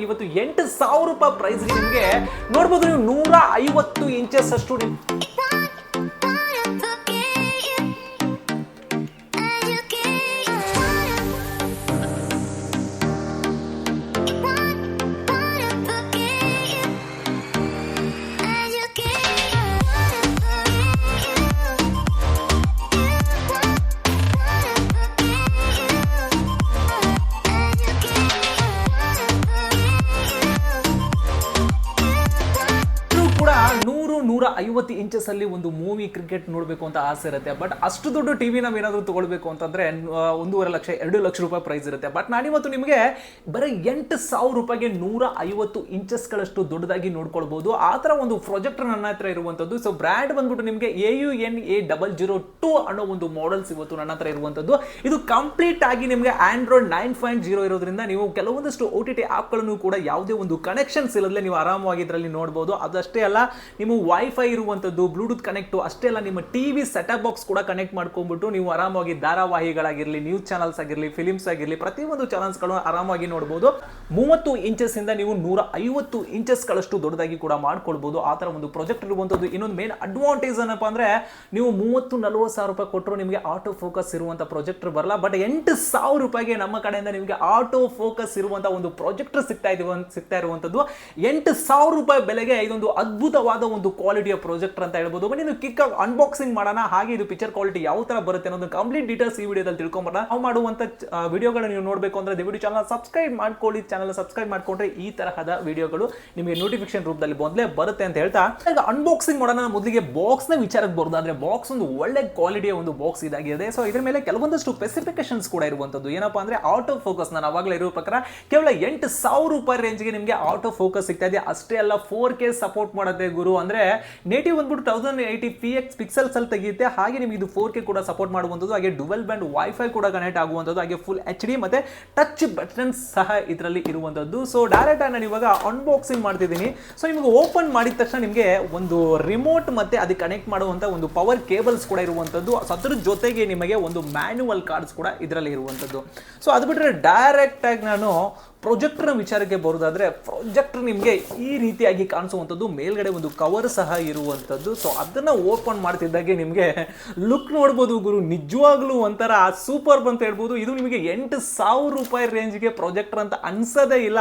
ಇವತ್ತು ಎಂಟು ಸಾವಿರ ರೂಪಾಯಿ ಪ್ರೈಸ್ಗೆ ನಿಮಗೆ ನೋಡ್ಬೋದು ನೀವು ನೂರ ಐವತ್ತು ಇಂಚಸ್ ಅಷ್ಟು ಐವತ್ತು ಇಂಚಸ್ ಅಲ್ಲಿ ಒಂದು ಮೂವಿ ಕ್ರಿಕೆಟ್ ನೋಡಬೇಕು ಅಂತ ಆಸೆ ಇರುತ್ತೆ. ಬಟ್ ಅಷ್ಟು ದೊಡ್ಡ ಟಿವಿ ನಾವು ಏನಾದರೂ ತಗೊಳ್ಬೇಕು ಅಂತಂದ್ರೆ ಒಂದೂವರೆ ಲಕ್ಷ, ಎರಡು ಲಕ್ಷ ರೂಪಾಯಿ ಪ್ರೈಸ್ ಇರುತ್ತೆ. ಬಟ್ ನಾನಿವತ್ತು ನಿಮಗೆ ಬರೀ ಎಂಟು ಸಾವಿರ ರೂಪಾಯಿಗೆ ನೂರ ಐವತ್ತು ಇಂಚಸ್ಗಳಷ್ಟು ದೊಡ್ಡದಾಗಿ ನೋಡ್ಕೊಳ್ಬೋದು. ಆ ಥರ ಒಂದು ಪ್ರೊಜೆಕ್ಟರ್ ನನ್ನ ಹತ್ರ ಇರುವಂಥದ್ದು. ಸೊ ಬ್ರ್ಯಾಂಡ್ ಬಂದ್ಬಿಟ್ಟು ನಿಮಗೆ A U N A double zero two ಅನ್ನೋ ಒಂದು ಮಾಡೆಲ್ಸ್ ಇವತ್ತು ನನ್ನ ಹತ್ರ ಇರುವಂಥದ್ದು. ಇದು ಕಂಪ್ಲೀಟ್ ಆಗಿ ನಿಮಗೆ ಆಂಡ್ರಾಯ್ಡ್ ನೈನ್ ಪಾಯಿಂಟ್ ಜೀರೋ ಇರೋದ್ರಿಂದ ನೀವು ಕೆಲವೊಂದಷ್ಟು ಓ ಟಿ ಟಿ ಆ್ಯಪ್ಗಳನ್ನು ಕೂಡ ಯಾವುದೇ ಒಂದು ಕನೆಕ್ಷನ್ಸ್ ಇಲ್ಲದೆ ನೀವು ಆರಾಮವಾಗಿ ಇದರಲ್ಲಿ ನೋಡ್ಬೋದು. ಅದಷ್ಟೇ ಅಲ್ಲ, ನಿಮ್ಮ ವೈಫೈ ಇರುವಂಥದ್ದು ಬ್ಲೂಟೂತ್ ಕನೆಕ್ಟು ಅಷ್ಟೇ ಅಲ್ಲ, ನಿಮ್ಮ ಟಿ ವಿ ಸೆಟಪ್ ಬಾಕ್ಸ್ ಕೂಡ ಕನೆಕ್ಟ್ ಮಾಡ್ಕೊಂಡ್ಬಿಟ್ಟು ನೀವು ಆರಾಮಾಗಿ ಧಾರಾವಾಹಿಗಳಾಗಿರಲಿ ನ್ಯೂಸ್ ಚಾನಲ್ಸ್ ಆಗಿರಲಿ ಫಿಲಿಮ್ಸ್ ಆಗಿರಲಿ, ಪ್ರತಿಯೊಂದು ಚಾನಲ್ಸ್ಗಳು ಆರಾಮಾಗಿ ನೋಡ್ಬೋದು. ಮೂವತ್ತು ಇಂಚಸ್ ಇಂದ ನೀವು ನೂರ ಐವತ್ತು ಇಂಚಸ್ಗಳಷ್ಟು ದೊಡ್ಡದಾಗಿ ಕೂಡ ಮಾಡ್ಕೊಳ್ಬೋದು. ಆ ಥರ ಒಂದು ಪ್ರೊಜೆಕ್ಟ್ ಇರುವಂಥದ್ದು. ಇನ್ನೊಂದು ಮೇನ್ ಅಡ್ವಾಂಟೇಜ್ ಏನಪ್ಪ ಅಂದ್ರೆ, ನೀವು ಮೂವತ್ತು ನಲವತ್ತು ಸಾವಿರ ರೂಪಾಯಿ ಕೊಟ್ಟರು ನಿಮಗೆ ಆಟೋ ಫೋಕಸ್ ಇರುವಂಥ ಪ್ರೊಜೆಕ್ಟರ್ ಬರಲ್ಲ. ಬಟ್ ಎಂಟು ಸಾವಿರ ರೂಪಾಯಿಗೆ ನಮ್ಮ ಕಡೆಯಿಂದ ನಿಮಗೆ ಆಟೋ ಫೋಕಸ್ ಇರುವಂಥ ಒಂದು ಪ್ರಾಜೆಕ್ಟರ್ ಸಿಗ್ತಾ ಇದ್ದೀವಿ ಸಿಗ್ತಾ ಇರುವಂಥದ್ದು. ಎಂಟು ಸಾವಿರ ರೂಪಾಯಿ ಬೆಲೆಗೆ ಇದೊಂದು ಅದ್ಭುತವಾದ ಒಂದು ಕ್ವಾಲಿಟಿಯ ಪ್ರೊಜೆಕ್ಟರ್ ಅಂತ ಹೇಳ್ಬೋದು. ಬನ್ನಿ ನೀವು ಕಿಕ್ ಅನ್ಬಾಕ್ಸಿಂಗ್ ಮಾಡೋಣ. ಹಾಗೆ ಇದು ಪಿಕ್ಚರ್ ಕ್ವಾಲಿಟಿ ಯಾವ ತರ ಬರುತ್ತೆ ಅನ್ನೋದು ಕಂಪ್ಲೀಟ್ ಡೀಟೇಲ್ಸ್ ಈ ವಿಡಿಯೋದಲ್ಲಿ ತಿಳ್ಕೊಂಬರೋಣ. ನಾವು ಮಾಡುವಂತ ವಿಡಿಯೋಗಳನ್ನ ನೀವು ನೋಡಬೇಕು ಅಂದ್ರೆ ದಯವಿಟ್ಟು ಚಾನಲ್ ಸಬ್ಸ್ಕ್ರೈಬ್ ಮಾಡ್ಕೊಳ್ಳಿ. ಚಾನಲ್ ಸಬ್ಸ್ಕ್ರೈಬ್ ಮಾಡ್ಕೊಂಡ್ರೆ ಈ ತರಹದ ವಿಡಿಯೋಗಳು ನಿಮಗೆ ನೋಟಿಫಿಕೇಶನ್ ರೂಪದಲ್ಲಿ ಬಂದ್ಲೇ ಬರುತ್ತೆ ಅಂತ ಹೇಳ್ತಾ. ಈಗ ಅನ್ಬಾಕ್ಸಿಂಗ್ ಮಾಡೋಣ. ಮೊದಲಿಗೆ ಬಾಕ್ಸ್ನ ವಿಚಾರಕ್ಕೆ ಬರೋದಾದ್ರೆ ಬಾಕ್ಸ್ ಒಂದು ಒಳ್ಳೆ ಕ್ವಾಲಿಟಿಯ ಒಂದು ಬಾಕ್ಸ್ ಇದಾಗಿದೆ. ಸೊ ಇದ್ರ ಮೇಲೆ ಕೆಲವೊಂದಷ್ಟು ಸ್ಪೆಸಿಫಿಕೇಶನ್ಸ್ ಕೂಡ ಇರುವಂತದ್ದು ಏನಪ್ಪಾ ಅಂದ್ರೆ ಆಟೋ ಫೋಕಸ್ ನಾನು ಅವಾಗಲೇ ಇರುವ ಪ್ರಕಾರ ಕೇವಲ ಎಂಟು ಸಾವಿರ ರೂಪಾಯಿ ರೇಂಜ್ಗೆ ನಿಮಗೆ ಆಟೋ ಫೋಕಸ್ ಸಿಗ್ತಾ ಇದೆ. ಅಷ್ಟೇ ಅಲ್ಲ ಫೋರ್ ಕೆ ಸಪೋರ್ಟ್ ಮಾಡುತ್ತೆ ಗುರು. ಅಂದ್ರೆ ನೇಟಿವ್ ಬಂದ್ಬಿಟ್ಟು thousand eighty P X pixels ಅಲ್ಲಿ ತೆಗೆಯುತ್ತೆ. ಹಾಗೆ ನಿಮಗೆ ಇದು ಫೋರ್ ಕೆ ಕೂಡ ಸಪೋರ್ಟ್ ಮಾಡುವಂಥದ್ದು, ಹಾಗೆ ಡುವೆಲ್ ಬ್ಯಾಂಡ್ ವೈಫೈ ಕೂಡ ಕನೆಕ್ಟ್ ಆಗುವಂಥದ್ದು, ಹಾಗೆ ಫುಲ್ ಎಚ್ ಡಿ ಮತ್ತೆ ಟಚ್ ಬಟನ್ಸ್ ಸಹ ಇದರಲ್ಲಿ ಇರುವಂಥದ್ದು. ಸೊ ಡೈರೆಕ್ಟ್ ಆಗಿ ನಾನು ಇವಾಗ ಅನ್ಬಾಕ್ಸಿಂಗ್ ಮಾಡ್ತಿದ್ದೀನಿ. ಸೊ ನಿಮಗೆ ಓಪನ್ ಮಾಡಿದ ತಕ್ಷಣ ನಿಮಗೆ ಒಂದು ರಿಮೋಟ್ ಮತ್ತೆ ಅದಕ್ಕೆ ಕನೆಕ್ಟ್ ಮಾಡುವಂಥ ಒಂದು ಪವರ್ ಕೇಬಲ್ಸ್ ಕೂಡ ಇರುವಂಥದ್ದು. ಅದರ ಜೊತೆಗೆ ನಿಮಗೆ ಒಂದು ಮ್ಯಾನ್ಯುವಲ್ ಕಾರ್ಡ್ಸ್ ಕೂಡ ಇದರಲ್ಲಿ ಇರುವಂಥದ್ದು. ಸೊ ಅದು ಬಿಟ್ಟರೆ ಡೈರೆಕ್ಟ್ ಆಗಿ ನಾನು ಪ್ರೊಜೆಕ್ಟರ್ನ ವಿಚಾರಕ್ಕೆ ಬರೋದಾದ್ರೆ ಪ್ರೊಜೆಕ್ಟರ್ ನಿಮಗೆ ಈ ರೀತಿಯಾಗಿ ಕಾಣಿಸುವಂಥದ್ದು, ಮೇಲ್ಗಡೆ ಒಂದು ಕವರ್ ಸಹ ಇರುವಂಥದ್ದು. ಸೊ ಅದನ್ನ ಓಪನ್ ಮಾಡ್ತಿದ್ದಾಗೆ ನಿಮಗೆ ಲುಕ್ ನೋಡ್ಬೋದು ಗುರು. ನಿಜವಾಗ್ಲೂ ಒಂಥರ ಸೂಪರ್ ಅಂತ ಹೇಳ್ಬೋದು. ಇದು ನಿಮಗೆ ಎಂಟು ಸಾವಿರ ರೂಪಾಯಿ ರೇಂಜ್ಗೆ ಪ್ರೊಜೆಕ್ಟರ್ ಅಂತ ಅನ್ಸೋದೇ ಇಲ್ಲ.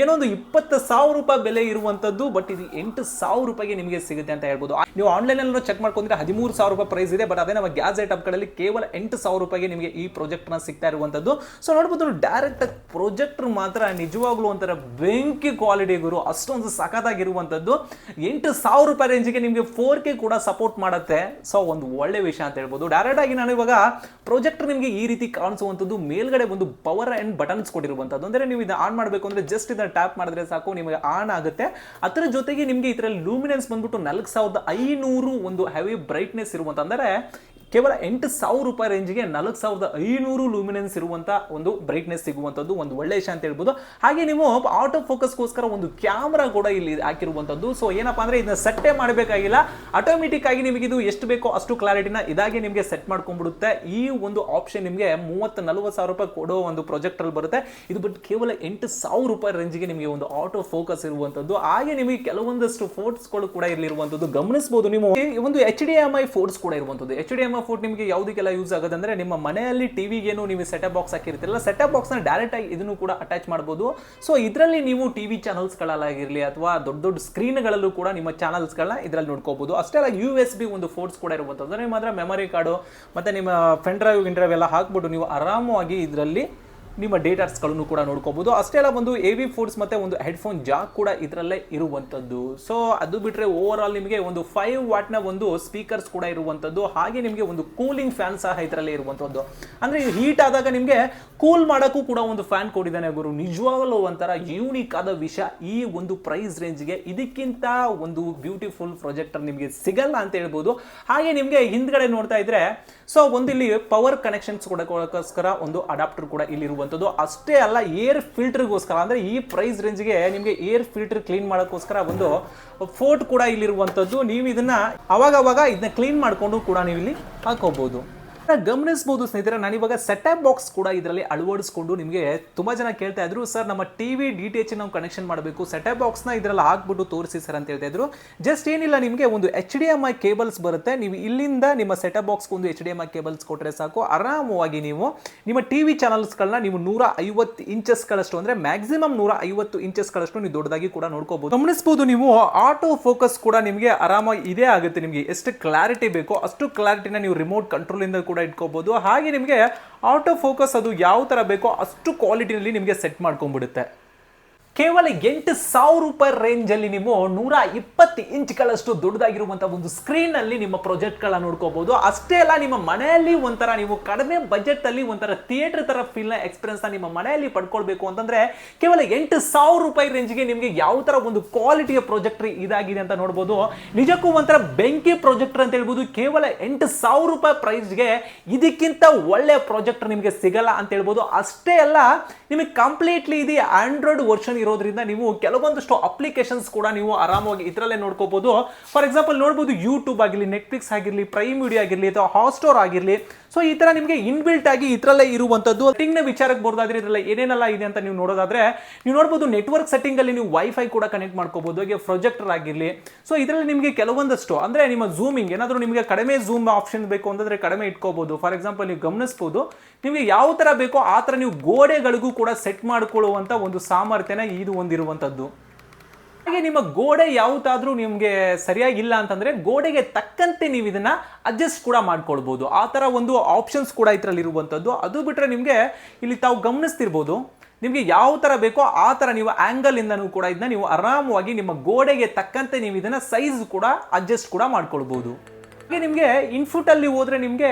ಏನೋ ಒಂದು ಇಪ್ಪತ್ತು ಸಾವಿರ ರೂಪಾಯಿ ಬೆಲೆ ಇರುವಂಥದ್ದು ಬಟ್ ಇದು ಎಂಟು ಸಾವಿರ ರೂಪಾಯಿಗೆ ನಿಮಗೆ ಸಿಗುತ್ತೆ ಅಂತ ಹೇಳ್ಬೋದು. ನೀವು ಆನ್ಲೈನಲ್ಲಿ ಚೆಕ್ ಮಾಡ್ಕೊಂಡ್ರೆ ಹದಿಮೂರು ಸಾವಿರ ರೂಪಾಯಿ ಪ್ರೈಸ್ ಇದೆ ಬಟ್ ಅದೇ ನಮ್ಮ ಗ್ಯಾಜೆಟ್ ಹಬ್ಗಳಲ್ಲಿ ಕೇವಲ ಎಂಟು ಸಾವಿರ ರೂಪಾಯಿಗೆ ನಿಮಗೆ ಈ ಪ್ರೊಜೆಕ್ಟ್ನ ಸಿಗ್ತಾ ಇರುವಂಥದ್ದು. ಸೊ ನೋಡ್ಬೋದು ಡೈರೆಕ್ಟ್ ಪ್ರೊಜೆಕ್ಟರ್ ಮಾತ್ರ ನಿಜವಾಗ್ಲೂ ಒಂಥರ ಬೆಂಕಿ ಕ್ವಾಲಿಟಿ ಗುರು. ಅಷ್ಟೊಂದು ಸಖತ್ತಾಗಿರುವಂಥದ್ದು. ಎಂಟು ಸಾವಿರ ರೂಪಾಯಿ ರೇಂಜಿಗೆ ನಿಮಗೆ ಫೋರ್ ಕೆ ಕೂಡ ಸಪೋರ್ಟ್ ಮಾಡುತ್ತೆ. ಸೊ ಒಂದು ಒಳ್ಳೆ ವಿಷಯ ಅಂತ ಹೇಳ್ಬೋದು. ಡೈರೆಕ್ಟಾಗಿ ನಾನು ಇವಾಗ ಪ್ರೊಜೆಕ್ಟರ್ ನಿಮಗೆ ಈ ರೀತಿ ಕಾಣಿಸುವಂಥದ್ದು ಮೇಲ್ಗಡೆ ಒಂದು ಪವರ್ ಆ್ಯಂಡ್ ಬಟನ್ಸ್ ಕೊಟ್ಟಿರುವಂಥದ್ದು. ಅಂದರೆ ನೀವು ಇದು ಆನ್ ಮಾಡಬೇಕು ಅಂದರೆ ಜಸ್ಟ್ ಇದನ್ನು ಟ್ಯಾಪ್ ಮಾಡಿದ್ರೆ ಸಾಕು, ನಿಮಗೆ ಆನ್ ಆಗುತ್ತೆ. ಅದರ ಜೊತೆಗೆ ನಿಮಗೆ ಇದರಲ್ಲಿ ಲೂಮಿನೆನ್ಸ್ ಬಂದ್ಬಿಟ್ಟು ನಾಲ್ಕು ಸಾವಿರದ ಐನೂರು ಒಂದು ಹೆವಿ ಬ್ರೈಟ್ನೆಸ್ ಇರುವಂತ ಅಂದರೆ ಕೇವಲ ಎಂಟು ಸಾವಿರ ರೂಪಾಯಿ ರೇಂಜ್ಗೆ ನಾಲ್ಕು ಸಾವಿರದ ಐನೂರು ಲೂಮಿನೆನ್ಸ್ ಇರುವಂತ ಒಂದು ಬ್ರೈಟ್ನೆಸ್ ಸಿಗುವಂಥದ್ದು, ಒಂದು ಒಳ್ಳೆಯ ಅಂತ ಹೇಳ್ಬೋದು. ಹಾಗೆ ನೀವು ಆಟೋ ಫೋಕಸ್ಗೋಸ್ಕರ ಒಂದು ಕ್ಯಾಮ್ರಾ ಕೂಡ ಇಲ್ಲಿ ಹಾಕಿರುವಂಥದ್ದು. ಸೊ ಏನಪ್ಪಾ ಅಂದ್ರೆ ಇದನ್ನ ಸೆಟ್ಟೇ ಮಾಡಬೇಕಾಗಿಲ್ಲ. ಆಟೋಮೆಟಿಕ್ ಆಗಿ ನಿಮಗೆ ಇದು ಎಷ್ಟು ಬೇಕೋ ಅಷ್ಟು ಕ್ಲಾರಿಟಿನ ಇದಾಗಿ ನಿಮಗೆ ಸೆಟ್ ಮಾಡ್ಕೊಂಡ್ಬಿಡುತ್ತೆ. ಈ ಒಂದು ಆಪ್ಷನ್ ನಿಮಗೆ ಮೂವತ್ತು, ನಲವತ್ತು ಸಾವಿರ ರೂಪಾಯಿ ಕೊಡೋ ಒಂದು ಪ್ರೊಜೆಕ್ಟರ್ ಬರುತ್ತೆ. ಇದು ಬಟ್ ಕೇವಲ ಎಂಟು ಸಾವಿರ ರೂಪಾಯಿ ರೇಂಜ್ಗೆ ನಿಮಗೆ ಒಂದು ಆಟೋ ಫೋಕಸ್ ಇರುವಂಥದ್ದು. ಹಾಗೆ ನಿಮಗೆ ಕೆಲವೊಂದಷ್ಟು ಫೋರ್ಟ್ಸ್ಗಳು ಕೂಡ ಇಲ್ಲಿರುವಂಥದ್ದು. ಗಮನಿಸಬಹುದು ನೀವು. ಒಂದು H D M I ports ಕೂಡ ಇರುವಂಥದ್ದು. H D M I port ನಿಮಗೆ ಯಾವುದಕ್ಕೆಲ್ಲ ಯೂಸ್ ಆಗೋದಂದ್ರೆ ನಿಮ್ಮ ಮನೆಯಲ್ಲಿ ಟಿವಿಗೇನು ನೀವು ಸೆಟಪ್ ಬಾಕ್ಸ್ ಹಾಕಿರ್ತಿರಲ್ಲ ಸೆಟಪ್ ಬಾಕ್ಸ್ನ ಡೈರೆಕ್ಟ್ ಆಗಿ ಇದನ್ನು ಕೂಡ ಅಟ್ಯಾಚ್ ಮಾಡ್ಬೋದು. ಸೊ ಇದರಲ್ಲಿ ನೀವು ಟಿವಿ ಚಾನಲ್ಸ್ಗಳಲ್ಲಾಗಿರಲಿ ಅಥವಾ ದೊಡ್ಡ ದೊಡ್ಡ ಸ್ಕ್ರೀನ್ಗಳಲ್ಲೂ ಕೂಡ ನಿಮ್ಮ ಚಾನಲ್ಸ್ಗಳನ್ನ ಇದರಲ್ಲಿ ನೋಡ್ಕೋಬೋದು. ಅಷ್ಟೇ ಅಲ್ಲ ಯು ಎಸ್ ಬಿ ಒಂದು ಫೋರ್ಸ್ ಕೂಡ ಇರುವಂಥದ್ದು. ನಿಮ್ಮ ಮಾತ್ರ ಮೆಮೊರಿ ಕಾರ್ಡು ಮತ್ತೆ ನಿಮ್ಮ ಫೆನ್ ಡ್ರೈವ್ ಗಿನ್ ಡ್ರೈವ್ ಎಲ್ಲ ಹಾಕ್ಬಿಟ್ಟು ನೀವು ಆರಾಮವಾಗಿ ಇದರಲ್ಲಿ ನಿಮ್ಮ ಡೇಟಾಸ್ಗಳನ್ನು ಕೂಡ ನೋಡ್ಕೋಬಹುದು ಅಷ್ಟೇ ಅಲ್ಲ, ಒಂದು ಎ ವಿ ಫೋರ್ಸ್ ಮತ್ತೆ ಒಂದು ಹೆಡ್ಫೋನ್ ಜಾಕ್ ಕೂಡ ಇದರಲ್ಲೇ ಇರುವಂಥದ್ದು ಸೊ ಅದು ಬಿಟ್ಟರೆ ಓವರ್ ಆಲ್ ನಿಮಗೆ ಒಂದು ಫೈವ್ ವಾಟ್ನ ಒಂದು ಸ್ಪೀಕರ್ಸ್ ಕೂಡ ಇರುವಂಥದ್ದು ಹಾಗೆ ನಿಮಗೆ ಒಂದು ಕೂಲಿಂಗ್ ಫ್ಯಾನ್ ಸಹ ಇದರಲ್ಲೇ ಇರುವಂಥದ್ದು ಅಂದರೆ ಹೀಟ್ ಆದಾಗ ನಿಮಗೆ ಕೂಲ್ ಮಾಡೋಕ್ಕೂ ಕೂಡ ಒಂದು ಫ್ಯಾನ್ ಕೊಟ್ಟಿದ್ದಾನೆ ಗುರು. ನಿಜವಾಗಲೂ ಒಂಥರ ಯೂನಿಕ್ ಆದ ವಿಷಯ ಈ ಒಂದು ಪ್ರೈಸ್ ರೇಂಜ್ಗೆ ಇದಕ್ಕಿಂತ ಒಂದು ಬ್ಯೂಟಿಫುಲ್ ಪ್ರೊಜೆಕ್ಟರ್ ನಿಮಗೆ ಸಿಗಲ್ಲ ಅಂತ ಹೇಳ್ಬೋದು. ಹಾಗೆ ನಿಮಗೆ ಹಿಂದ್ಗಡೆ ನೋಡ್ತಾ ಇದ್ರೆ ಸೊ ಒಂದು ಇಲ್ಲಿ ಪವರ್ ಕನೆಕ್ಷನ್ಸ್ ಕೊಡೋಕ್ಕೋಸ್ಕರ ಒಂದು ಅಡಾಪ್ಟರ್ ಕೂಡ ಇಲ್ಲಿ ಇರುವಂಥದ್ದು ಅಷ್ಟೇ ಅಲ್ಲ ಏರ್ ಫಿಲ್ಟರ್ಗೋಸ್ಕರ ಅಂದರೆ ಈ ಪ್ರೈಸ್ ರೇಂಜ್ಗೆ ನಿಮಗೆ ಏರ್ ಫಿಲ್ಟರ್ ಕ್ಲೀನ್ ಮಾಡೋಕ್ಕೋಸ್ಕರ ಒಂದು ಫೋರ್ಟ್ ಕೂಡ ಇಲ್ಲಿರುವಂಥದ್ದು. ನೀವು ಇದನ್ನು ಅವಾಗವಾಗ ಅವಾಗ ಇದನ್ನ ಕ್ಲೀನ್ ಮಾಡಿಕೊಂಡು ಕೂಡ ನೀವು ಇಲ್ಲಿ ಹಾಕೋಬಹುದು ಗಮನಿಸಬಹುದು ಸ್ನೇಹಿತರೆ ನಾನು ಇವಾಗ ಸೆಟಪ್ ಬಾಕ್ಸ್ ಕೂಡ ಇದರಲ್ಲಿ ಅಳವಡಿಸಿಕೊಂಡು ನಿಮಗೆ ತುಂಬಾ ಜನ ಕೇಳ್ತಾ ಇದ್ರು, ಸರ್, ನಮ್ಮ ಟಿವಿ ಡಿ ಟಿ ಎಚ್ ನಾವು ಕನೆಕ್ಷನ್ ಮಾಡಬೇಕು ಸೆಟಪ್ ಬಾಕ್ಸ್ನ ಇದರಲ್ಲಿ ಹಾಕ್ಬಿಟ್ಟು ತೋರಿಸಿ ಸರ್ ಅಂತ ಹೇಳ್ತಾ ಇದ್ರು. ಜಸ್ಟ್ ಏನಿಲ್ಲ, ನಿಮಗೆ ಒಂದು H D M I cables ಬರುತ್ತೆ. ನೀವು ಇಲ್ಲಿಂದ ನಿಮ್ಮ ಸೆಟಪ್ ಬಾಕ್ಸ್ ಒಂದು H D M I cables ಕೊಟ್ಟರೆ ಸಾಕು. ಆರಾಮವಾಗಿ ನೀವು ನಿಮ್ಮ ಟಿವಿ ಚಾನಲ್ಸ್ಗಳನ್ನ ನೀವು ನೂರ ಐವತ್ತು ಇಂಚಸ್ಗಳಷ್ಟು ಅಂದ್ರೆ ಮ್ಯಾಕ್ಸಿಮಮ್ ನೂರ ಐವತ್ತು ಇಂಚಸ್ಗಳಷ್ಟು ನೀವು ದೊಡ್ಡದಾಗಿ ಕೂಡ ನೋಡ್ಕೋಬಹುದು ಗಮನಿಸಬಹುದು ನೀವು ಆಟೋ ಫೋಕಸ್ ಕೂಡ ನಿಮಗೆ ಆರಾಮಾಗಿ ಇದೇ ಆಗುತ್ತೆ ನಿಮಗೆ. ಎಷ್ಟು ಕ್ಲಾರಿಟಿ ಬೇಕೋ, ಅಷ್ಟು ಕ್ಲಾರಿಟಿನ ನೀವು ರಿಮೋಟ್ ಕಂಟ್ರೋಲ್ ಇಂದ ಕೂಡ ಇಟ್ಕೋಬೋದು. ಹಾಗೆ ನಿಮಗೆ ಆಟೋ ಫೋಕಸ್ ಅದು ಯಾವ ತರ ಬೇಕೋ ಅಷ್ಟು ಕ್ವಾಲಿಟಿನಲ್ಲಿ ನಿಮಗೆ ಸೆಟ್ ಮಾಡ್ಕೊಂಡ್ಬಿಡುತ್ತೆ. ಕೇವಲ ಎಂಟು ಸಾವಿರ ರೂಪಾಯಿ ರೇಂಜ್ ಅಲ್ಲಿ ನೀವು ನೂರ ಇಪ್ಪತ್ತು ಇಂಚ್ಗಳಷ್ಟು ದೊಡ್ಡದಾಗಿರುವಂಥ ಒಂದು ಸ್ಕ್ರೀನ್ ಅಲ್ಲಿ ನಿಮ್ಮ ಪ್ರಾಜೆಕ್ಟ್ ಗಳನ್ನ ನೋಡ್ಕೋಬಹುದು ಅಷ್ಟೇ ಅಲ್ಲ, ನಿಮ್ಮ ಮನೆಯಲ್ಲಿ ಒಂಥರ ನೀವು ಕಡಿಮೆ ಬಜೆಟ್ ಅಲ್ಲಿ ಒಂಥರ ಥಿಯೇಟರ್ ತರ ಫೀಲ್ನ ನ ಎಕ್ಸ್ಪೀರಿಯನ್ಸ್ ನಿಮ್ಮ ಮನೆಯಲ್ಲಿ ಪಡ್ಕೊಳ್ಬೇಕು ಅಂತಂದ್ರೆ ಕೇವಲ ಎಂಟು ಸಾವಿರ ರೂಪಾಯಿ ರೇಂಜ್ಗೆ ನಿಮಗೆ ಯಾವ ತರ ಒಂದು ಕ್ವಾಲಿಟಿಯ ಪ್ರಾಜೆಕ್ಟರ್ ಇದಾಗಿದೆ ಅಂತ ನೋಡಬಹುದು ನಿಜಕ್ಕೂ ಒಂಥರ ಬೆಂಕಿ ಪ್ರಾಜೆಕ್ಟರ್ ಅಂತ ಹೇಳ್ಬೋದು. ಕೇವಲ ಎಂಟು ಸಾವಿರ ರೂಪಾಯಿ ಪ್ರೈಸ್ಗೆ ಇದಕ್ಕಿಂತ ಒಳ್ಳೆ ಪ್ರಾಜೆಕ್ಟರ್ ನಿಮಗೆ ಸಿಗಲ್ಲ ಅಂತ ಹೇಳ್ಬೋದು. ಅಷ್ಟೇ ಅಲ್ಲ, ನಿಮಗೆ ಕಂಪ್ಲೀಟ್ಲಿ ಇದು ಆಂಡ್ರಾಯ್ಡ್ ವರ್ಷನ್ ಇರೋದ್ರಿಂದ ನೀವು ಕೆಲವೊಂದಷ್ಟು ಅಪ್ಲಿಕೇಶನ್ಸ್ ಕೂಡ ನೀವು ಆರಾಮಾಗಿ ಇದರಲ್ಲೇ ನೋಡ್ಕೋಬಹುದು ಫಾರ್ ಎಕ್ಸಾಂಪಲ್ ನೋಡ್ಬೋದು ಯೂಟ್ಯೂಬ್ ಆಗಿರಲಿ ನೆಟ್ಫ್ಲಿಕ್ಸ್ ಆಗಿರಲಿ ಪ್ರೈಮ್ ವಿಡಿಯೋ ಆಗಿರಲಿ, ಅಥವಾ ಹಾಟ್ಸ್ಟಾರ್ ಆಗಿರಲಿ. ಸೊ ಈ ತರ ನಿಮಗೆ ಇನ್ಬಿಲ್ಟ್ ಆಗಿ ಇದರಲ್ಲೇ ಇರುವಂತದ್ದು ಸೆಟ್ಟಿಂಗ್ನ ವಿಚಾರಕ್ಕೆ ಬರೋದಾದ್ರೆ ಇದರಲ್ಲಿ ಏನೇನೆಲ್ಲ ಇದೆ ಅಂತ ನೀವು ನೋಡೋದಾದ್ರೆ, ನೀವು ನೋಡಬಹುದು ನೆಟ್ವರ್ಕ್ ಸೆಟ್ಟಿಂಗ್ ಅಲ್ಲಿ ನೀವು ವೈಫೈ ಕೂಡ ಕನೆಕ್ಟ್ ಮಾಡ್ಕೋಬಹುದು ಹಾಗೆ ಪ್ರೊಜೆಕ್ಟರ್ ಆಗಿರಲಿ. ಸೊ ಇದರಲ್ಲಿ ನಿಮಗೆ ಕೆಲವೊಂದಷ್ಟು, ಅಂದ್ರೆ ನಿಮ್ಮ ಝೂಮಿಂಗ್ ಏನಾದರೂ ನಿಮಗೆ ಕಡಿಮೆ ಝೂಮ್ ಆಪ್ಷನ್ ಬೇಕು ಅಂತಂದ್ರೆ ಕಡಿಮೆ ಇಟ್ಕೋಬಹುದು ಫಾರ್ ಎಕ್ಸಾಂಪಲ್ ನೀವು ಗಮನಿಸಬಹುದು ನಿಮಗೆ ಯಾವ ತರ ಬೇಕೋ ಆ ತರ ನೀವು ಗೋಡೆಗಳಿಗೂ ಕೂಡ ಸೆಟ್ ಮಾಡ್ಕೊಳ್ಳುವಂತ ಒಂದು ಸಾಮರ್ಥ್ಯನ ಇದು ಹೊಂದಿರುವಂತದ್ದು. ಹಾಗೆ ನಿಮ್ಮ ಗೋಡೆ ಯಾವುದಾದ್ರೂ ನಿಮಗೆ ಸರಿಯಾಗಿಲ್ಲ ಅಂತಂದ್ರೆ ಗೋಡೆಗೆ ತಕ್ಕಂತೆ ನೀವು ಇದನ್ನ ಅಡ್ಜಸ್ಟ್ ಕೂಡ ಮಾಡ್ಕೊಳ್ಬಹುದು ಆ ತರ ಒಂದು ಆಪ್ಷನ್ಸ್ ಕೂಡ ಇದರಲ್ಲಿ ಇರುವಂತದ್ದು ಅದು ಬಿಟ್ರೆ ನಿಮಗೆ ಇಲ್ಲಿ ತಾವು ಗಮನಿಸ್ತಿರ್ಬೋದು. ನಿಮಗೆ ಯಾವ ತರ ಬೇಕೋ ಆ ತರ ನೀವು ಆಂಗಲ್ ಇಂದನೂ ಕೂಡ ಇದನ್ನ ನೀವು ಆರಾಮವಾಗಿ ನಿಮ್ಮ ಗೋಡೆಗೆ ತಕ್ಕಂತೆ ನೀವು ಇದನ್ನ ಸೈಜ್ ಕೂಡ ಅಡ್ಜಸ್ಟ್ ಕೂಡ ಮಾಡ್ಕೊಳ್ಬಹುದು ಹಾಗೆ ನಿಮಗೆ ಇನ್ಫುಟ್ ಅಲ್ಲಿ ಹೋದ್ರೆ ನಿಮಗೆ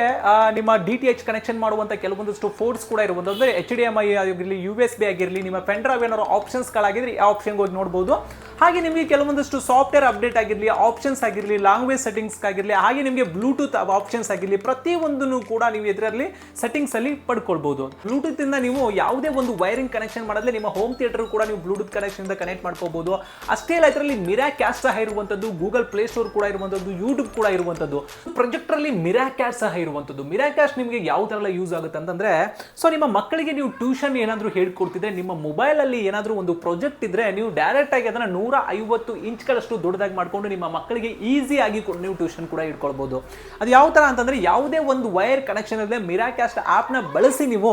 ನಿಮ್ಮ ಡಿ ಟಿ ಎಚ್ ಕನೆಕ್ಷನ್ ಮಾಡುವಂತ ಕೆಲವೊಂದಷ್ಟು ಫೋರ್ಸ್ ಕೂಡ ಇರುವಂಥದ್ದು. ಅಂದ್ರೆ ಎಚ್ ಡಿ ಎಂ ಐ ಆಗಿರಲಿ ಯು ಎಸ್ ಬಿ ಆಗಿರಲಿ, ನಿಮ್ಮ ಡ್ರೈವ್ ಏನಾದ್ರು ಆಪ್ಷನ್ಸ್ಗಳಾಗಿದ್ರೆ ಈ ಆಪ್ಷನ್ಗೆ ಹೋಗಿ ನೋಡ್ಬೋದು. ಹಾಗೆ ನಿಮಗೆ ಕೆಲವೊಂದಷ್ಟು ಸಾಫ್ಟ್ವೇರ್ ಅಪ್ಡೇಟ್ ಆಗಿರಲಿ ಆಪ್ಷನ್ಸ್ ಆಗಿರಲಿ ಲಾಂಗ್ವೇಜ್ ಸೆಟ್ಟಿಂಗ್ಸ್ ಆಗಿರಲಿ ಹಾಗೆ ನಿಮಗೆ ಬ್ಲೂಟೂತ್ ಆಪ್ಷನ್ಸ್ ಆಗಿರಲಿ, ಪ್ರತಿಯೊಂದನ್ನು ಕೂಡ ನೀವು ಇದರಲ್ಲಿ ಸೆಟ್ಟಿಂಗ್ಸ್ ಅಲ್ಲಿ ಪಡ್ಕೊಳ್ಬಹುದು ಬ್ಲೂಟೂತ್ ಇಂದ ನೀವು ಯಾವುದೇ ಒಂದು ವೈರಿಂಗ್ ಕನೆಕ್ಷನ್ ಮಾಡಿದ್ರೆ ನಿಮ್ಮ ಹೋಮ್ ಥಿಯೇಟರ್ ಕೂಡ ನೀವು ಬ್ಲೂಟೂತ್ ಕನೆಕ್ಷನ್ ಇಂದ ಕನೆಕ್ಟ್ ಮಾಡ್ಕೋಬಹುದು ಅಷ್ಟೇ ಅಲ್ಲ, ಇದರಲ್ಲಿ ಮಿರಾ ಕ್ಯಾಸ್ಟ್ ಸಹ ಇರುವಂತದ್ದು ಗೂಗಲ್ ಪ್ಲೇ ಸ್ಟೋರ್ ಕೂಡ ಇರುವಂತದ್ದು ಯೂಟ್ಯೂಬ್ ಕೂಡ ಇರುವಂತದ್ದು ಪ್ರೊಜೆಕ್ಟರ್ ಅಲ್ಲಿ ಮಿರಾ ಕ್ಯಾಶ್ ಸಹ ಇರುವಂತದ್ದು ಮಿರಾ ಕ್ಯಾಸ್ಟ್ ನಿಮಗೆ ಯಾವ ತರ ಯೂಸ್ ಆಗುತ್ತೆ ಅಂತಂದ್ರೆ ಸೊ ನಿಮ್ಮ ಮಕ್ಕಳಿಗೆ ನೀವು ಟ್ಯೂಷನ್ ಏನಾದರೂ ಹೇಳ್ಕೊಡ್ತಿದ್ರೆ, ನಿಮ್ಮ ಮೊಬೈಲ್ ಅಲ್ಲಿ ಏನಾದರೂ ಒಂದು ಪ್ರಾಜೆಕ್ಟ್ ಇದ್ರೆ, ನೀವು ಡೈರೆಕ್ಟ್ ಆಗಿ ಅದನ್ನ ನೂರ ಐವತ್ತು ಇಂಚ್ಗಳಷ್ಟು ದೊಡ್ಡದಾಗಿ ಮಾಡ್ಕೊಂಡು ನಿಮ್ಮ ಮಕ್ಕಳಿಗೆ ಈಸಿಯಾಗಿ ನೀವು ಟ್ಯೂಷನ್ ಕೂಡ ಇಟ್ಕೊಳ್ಬೋದು. ಅದು ಯಾವ ತರ ಅಂತಂದ್ರೆ ಯಾವುದೇ ಒಂದು ವೈರ್ ಕನೆಕ್ಷನ್ ಇಲ್ಲದೆ ಮಿರಾಕ್ಯಾಸ್ಟ್ ಆ್ಯಪ್ನ ಬಳಸಿ ನೀವು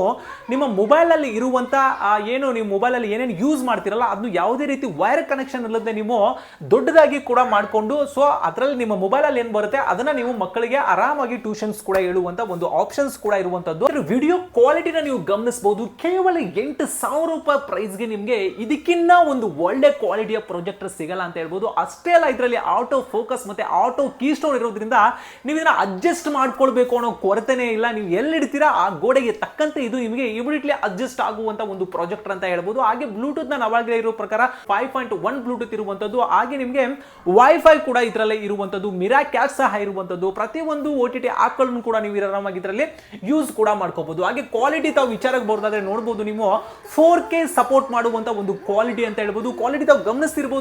ನಿಮ್ಮ ಮೊಬೈಲ್ ಅಲ್ಲಿ ಇರುವಂತ ಆ, ಏನು ನೀವು ಮೊಬೈಲಲ್ಲಿ ಏನೇನು ಯೂಸ್ ಮಾಡ್ತಿರಲ್ಲ ಅದನ್ನು ಯಾವುದೇ ರೀತಿ ವೈರ್ ಕನೆಕ್ಷನ್ ಇಲ್ಲದೆ ನೀವು ದೊಡ್ಡದಾಗಿ ಕೂಡ ಮಾಡಿಕೊಂಡು ಸೊ ಅದರಲ್ಲಿ ನಿಮ್ಮ ಮೊಬೈಲಲ್ಲಿ ಏನು ಬರುತ್ತೆ, ಅದನ್ನ ನೀವು ಮಕ್ಕಳಿಗೆ ಆರಾಮಾಗಿ ಟ್ಯೂಷನ್ಸ್ ಕೂಡ ಹೇಳುವಂಥ ಒಂದು ಆಪ್ಷನ್ಸ್ ಕೂಡ ಇರುವಂತದ್ದು ವಿಡಿಯೋ ಕ್ವಾಲಿಟಿನ ನೀವು ಗಮನಿಸಬಹುದು ಕೇವಲ ಎಂಟು ಸಾವಿರ ರೂಪಾಯಿ ಪ್ರೈಸ್ಗೆ ನಿಮಗೆ ಇದಕ್ಕಿನ್ನ ಒಂದು ಒಳ್ಳೆ ಕ್ವಾಲಿಟಿಯ ಪ್ರೊಜೆಕ್ಟರ್ ಸಿಗಲ್ಲ ಅಂತ ಹೇಳ್ಬೋದು. ಅಷ್ಟೇ ಅಲ್ಲ, ಇದರಲ್ಲಿ ಆಟೋ ಫೋಕಸ್ ಮತ್ತೆ ಆಟೋ ಕೀ ಸ್ಟೋನ್ ಇರೋದ್ರಿಂದ ನೀವು ಇದನ್ನ ಅಡ್ಜಸ್ಟ್ ಮಾಡ್ಕೊಳ್ಬೇಕು ಅನ್ನೋ ಕೊರತೆನೇ ಇಲ್ಲ. ನೀವು ಎಲ್ಲಿ ಇಡ್ತೀರಾ ಆ ಗೋಡೆಗೆ ತಕ್ಕಂತೆ ಇದು ನಿಮಗೆ ಇಮಿಡಿಯೇಟ್ಲಿ ಅಡ್ಜಸ್ಟ್ ಆಗುವಂತ ಒಂದು ಪ್ರಾಜೆಕ್ಟರ್ ಅಂತ ಹೇಳ್ಬೋದು. ಹಾಗೆ ಬ್ಲೂಟೂತ್ನ ಅವಾಗಲೇ ಇರೋ ಪ್ರಕಾರ ಫೈವ್ ಪಾಯಿಂಟ್ ಒನ್ ಬ್ಲೂಟೂತ್ ಇರುವಂತದ್ದು. ಹಾಗೆ ನಿಮಗೆ ವೈಫೈ ಕೂಡ ಇದರಲ್ಲೇ ಇರುವಂತದ್ದು. ಮಿರಾ ಕ್ಯಾಶ್ ಸಹ ಇರುವಂತದ್ದು. ಪ್ರತಿಯೊಂದು ಓ ಟಿ ಟಿ ಆಪ್ಗಳನ್ನು ಕೂಡ ನೀವು ಆರಾಮಾಗಿ ಇದರಲ್ಲಿ ಯೂಸ್ ಕೂಡ ಮಾಡ್ಕೋಬಹುದು ಹಾಗೆ ಕ್ವಾಲಿಟಿ ತಾವು ವಿಚಾರಕ್ಕೆ ಬರೋದಾದ್ರೆ ನೋಡಬಹುದು ನೀವು ಫೋರ್ ಕೆ ಸಪೋರ್ಟ್ ಮಾಡುವಂತ ಒಂದು ಕ್ವಾಲಿಟಿ ಅಂತ ಹೇಳ್ಬೋದು. ಕ್ವಾಲಿಟಿ ತಾವು ಗಮನಿಸ್ತಿರ್ಬೋದು.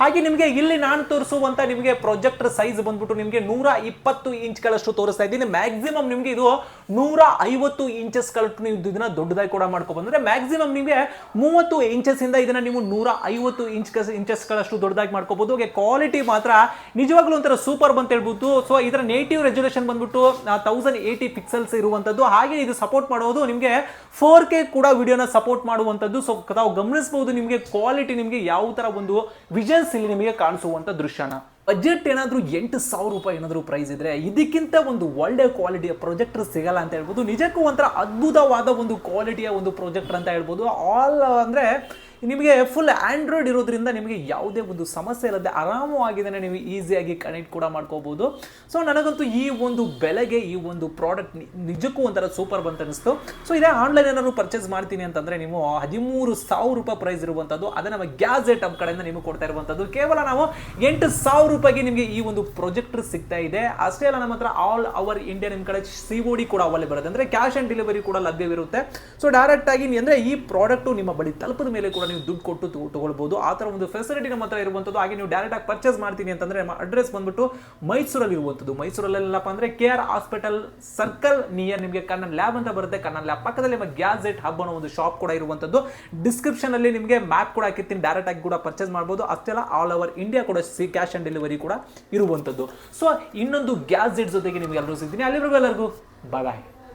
ಹಾಗೆ ನಿಮಗೆ ಇಲ್ಲಿ ನಾನು ತೋರಿಸುವಂತ ನಿಮಗೆ ಪ್ರೊಜೆಕ್ಟರ್ ಸೈಜ್ ಬಂದ್ಬಿಟ್ಟು ನಿಮಗೆ ನೂರ ಇಪ್ಪತ್ತು ಇಂಚ್ಗಳಷ್ಟು ತೋರಿಸ್ತಾ ಇದ್ದೀನಿ. ಮ್ಯಾಕ್ಸಿಮಮ್ ನಿಮಗೆ ಇದು ನೂರ ಐವತ್ತು ಇಂಚಸ್ ನೀವು ಇದನ್ನ ದೊಡ್ಡದಾಗಿ ಕೂಡ ಮಾಡ್ಕೊಬಂದ್ರೆ ಮ್ಯಾಕ್ಸಿಮಮ್ ನಿಮಗೆ ಮೂವತ್ತು ಇಂಚಸ್ ಇಂದ ಇದನ್ನ ನೀವು ನೂರ ಐವತ್ತು ಇಂಚ್ ಇಂಚಸ್ಗಳಷ್ಟು ದೊಡ್ಡದಾಗಿ ಮಾಡ್ಕೋಬಹುದು ಹಾಗೆ ಕ್ವಾಲಿಟಿ ಮಾತ್ರ ನಿಜವಾಗ್ಲೂ ಒಂಥರ ಸೂಪರ್ ಬಂತ ಹೇಳ್ಬೋದು ಸೊ ಇದರ ನೇಟಿವ್ ರೆಜುಲೇಷನ್ ಬಂದ್ಬಿಟ್ಟು ತೌಸಂಡ್ ಏಯ್ಟಿ ಪಿಕ್ಸೆಲ್ಸ್ ಇರುವಂತದ್ದು. ಹಾಗೆ ಇದು ಸಪೋರ್ಟ್ ಮಾಡೋದು ನಿಮಗೆ ಫೋರ್ ಕೆ ಕೂಡ ವಿಡಿಯೋನ ಸಪೋರ್ಟ್ ಮಾಡುವಂತದ್ದು. ಸೊ ತಾವು ಗಮನಿಸಬಹುದು ನಿಮಗೆ ಕ್ವಾಲಿಟಿ ನಿಮಗೆ ಯಾವ ತರ ಒಂದು ವಿಜನ್ಸ್ ಇಲ್ಲಿ ನಿಮಗೆ ಕಾಣಿಸುವಂತ ದೃಶ್ಯನ. ಬಜೆಟ್ ಏನಾದರೂ ಎಂಟು ಸಾವಿರ ರೂಪಾಯಿ ಏನಾದರೂ ಪ್ರೈಸ್ ಇದ್ರೆ ಇದಕ್ಕಿಂತ ಒಂದು ಒಳ್ಳೆ ಕ್ವಾಲಿಟಿಯ ಪ್ರೊಜೆಕ್ಟರ್ ಸಿಗಲ್ಲ ಅಂತ ಹೇಳ್ಬೋದು. ನಿಜಕ್ಕೂ ಒಂಥರ ಅದ್ಭುತವಾದ ಒಂದು ಕ್ವಾಲಿಟಿಯ ಒಂದು ಪ್ರೊಜೆಕ್ಟರ್ ಅಂತ ಹೇಳ್ಬೋದು. ಆಲ್ ಅಂದ್ರೆ ನಿಮಗೆ ಫುಲ್ ಆಂಡ್ರಾಯ್ಡ್ ಇರೋದ್ರಿಂದ ನಿಮಗೆ ಯಾವುದೇ ಒಂದು ಸಮಸ್ಯೆ ಇಲ್ಲದೆ ಆರಾಮವಾಗಿದ್ದಾನೆ, ನೀವು ಈಸಿಯಾಗಿ ಕನೆಕ್ಟ್ ಕೂಡ ಮಾಡ್ಕೋಬಹುದು ಸೊ ನನಗಂತೂ ಈ ಒಂದು ಬೆಲೆಗೆ, ಈ ಒಂದು ಪ್ರಾಡಕ್ಟ್ ನಿಜಕ್ಕೂ ಒಂಥರ ಸೂಪರ್ ಬಂತ ಅನಿಸ್ತು. ಸೊ ಇದೇ ಆನ್ಲೈನ್ ಏನಾದ್ರು ಪರ್ಚೇಸ್ ಮಾಡ್ತೀನಿ ಅಂತಂದ್ರೆ ನೀವು ಹದಿಮೂರು ಸಾವಿರ ರೂಪಾಯಿ ಪ್ರೈಸ್ ಇರುವಂಥದ್ದು ಅದೇ ನಮ್ಮ ಗ್ಯಾಜೆಟ್ ಕಡೆಯಿಂದ ನಿಮಗೆ ಕೊಡ್ತಾ ಇರುವಂಥದ್ದು ಕೇವಲ ನಾವು ಎಂಟು ಸಾವಿರ ರೂಪಾಯಿಗೆ ನಿಮಗೆ ಈ ಒಂದು ಪ್ರೊಜೆಕ್ಟರ್ ಸಿಗ್ತಾ ಇದೆ. ಅಷ್ಟೇ ಅಲ್ಲ ನಮ್ಮ ಹತ್ರ ಆಲ್ ಅವರ್ ಇಂಡಿಯಾ ನಿಮ್ಮ ಕಡೆ ಸಿ ಓ ಡಿ ಕೂಡ ಅವೈಲೇಬಲ್ ಬರುತ್ತೆ ಅಂದರೆ ಕ್ಯಾಶ್ ಆನ್ ಡೆಲಿವರಿ ಕೂಡ ಲಭ್ಯವಿರುತ್ತೆ. ಸೊ ಡೈರೆಕ್ಟ್ ಆಗಿ ಅಂದ್ರೆ ಈ ಪ್ರಾಡಕ್ಟು ನಿಮ್ಮ ಬಳಿ ತಲುಪದ ಮೇಲೆ ಕೂಡ ನೀವು ದುಡ್ಡು ಕೊಟ್ಟು ತಗೊಳ್ಬಹುದು ಆ ಥರ ಒಂದು ಫೆಸಿಲಿಟಿ ನಮ್ಮ ಹತ್ರ ಇರುವಂಥದ್ದು. ಹಾಗೆ ನೀವು ಡೈರೆಕ್ಟ್ ಆಗಿ ಪರ್ಚೇಸ್ ಮಾಡ್ತೀನಿ ಅಂತಂದ್ರೆ ನಮ್ಮ ಅಡ್ರೆಸ್ ಬಂದ್ಬಿಟ್ಟು ಮೈಸೂರಲ್ಲಿ ಇರುವಂಥದ್ದು. ಮೈಸೂರಲ್ಲೆಲ್ಲಪ್ಪ ಅಂದ್ರೆ K R hospital circle near ನಿಮಗೆ ಕನ್ನಡ ಲ್ಯಾಬ್ ಅಂತ ಬರುತ್ತೆ. ಕನ್ನಡ ಲ್ಯಾಬ್ ಪಕ್ಕದಲ್ಲಿ ನಮ್ಮ ಗ್ಯಾಜೆಟ್ ಹಬ್ ಅನ್ನೋ ಒಂದು ಶಾಪ್ ಕೂಡ ಇರುವಂಥದ್ದು. ಡಿಸ್ಕ್ರಿಪ್ಷನ್ ಅಲ್ಲಿ ನಿಮಗೆ ಮ್ಯಾಪ್ ಕೂಡ ಹಾಕಿರ್ತೀನಿ. ಡೈರೆಕ್ಟ್ ಆಗಿ ಕೂಡ ಪರ್ಚೇಸ್ ಮಾಡ್ಬೋದು. ಅಷ್ಟೆಲ್ಲ ಆಲ್ ಓವರ್ ಇಂಡಿಯಾ ಕೂಡ ಸಿ ಕ್ಯಾಶ್ ಆನ್ ಡೆಲಿವರಿ ಕೂಡ ಇರುವಂಥದ್ದು. ಸೊ ಇನ್ನೊಂದು ಗ್ಯಾಜೆಟ್ ಜೊತೆಗೆ ನಿಮಗೆ ಎಲ್ಲರೂ ಸಿಗ್ತೀನಿ. ಅಲ್ಲಿವರೆಗೂ ಎಲ್ಲರಿಗೂ ಬಾಯ್